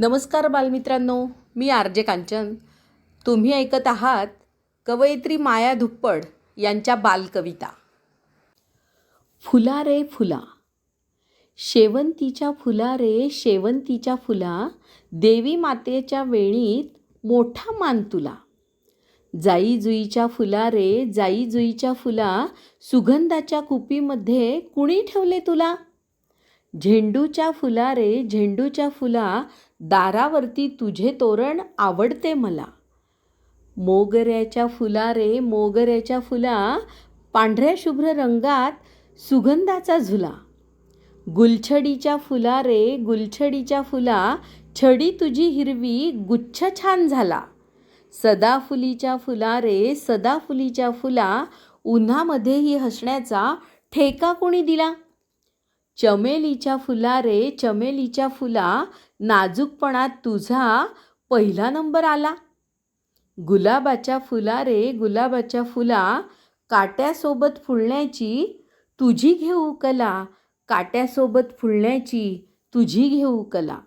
नमस्कार बालमित्रांनो मी R J Kanchan. तुम्ही ऐकत आहात कवयित्री माया धुप्पड यांच्या बालकविता. फुला रे फुला शेवंतीच्या फुला रे शेवंतीच्या फुला देवी मातेच्या वेणीत मोठा मान तुला. जाई जुईच्या फुला रे जाई जुईच्या फुला सुगंधाच्या कुपीमध्ये कुणी ठेवले तुला? झेंडूच्या फुला रे झेंडूच्या फुला दारावरती तुझे तोरण आवडते मला. मोगऱ्याच्या फुला रे मोगऱ्याच्या फुला पांढऱ्या शुभ्र रंगात सुगंधाचा झुला. गुलछडीच्या फुला रे गुलछडीच्या फुला छडी तुझी हिरवी गुच्छ छान झाला. सदाफुलीच्या फुला रे सदाफुलीच्या फुला उन्हामध्येही हसण्याचा ठेका कोणी दिला? चमेलीच्या फुला रे चमेलीच्या फुला नाजूकपणात तुझा पहिला नंबर आला. गुलाबाच्या फुला रे गुलाबाच्या फुला काट्यासोबत फुलण्याची तुझी घेऊ कला काट्यासोबत फुलण्याची तुझी घेऊ कला.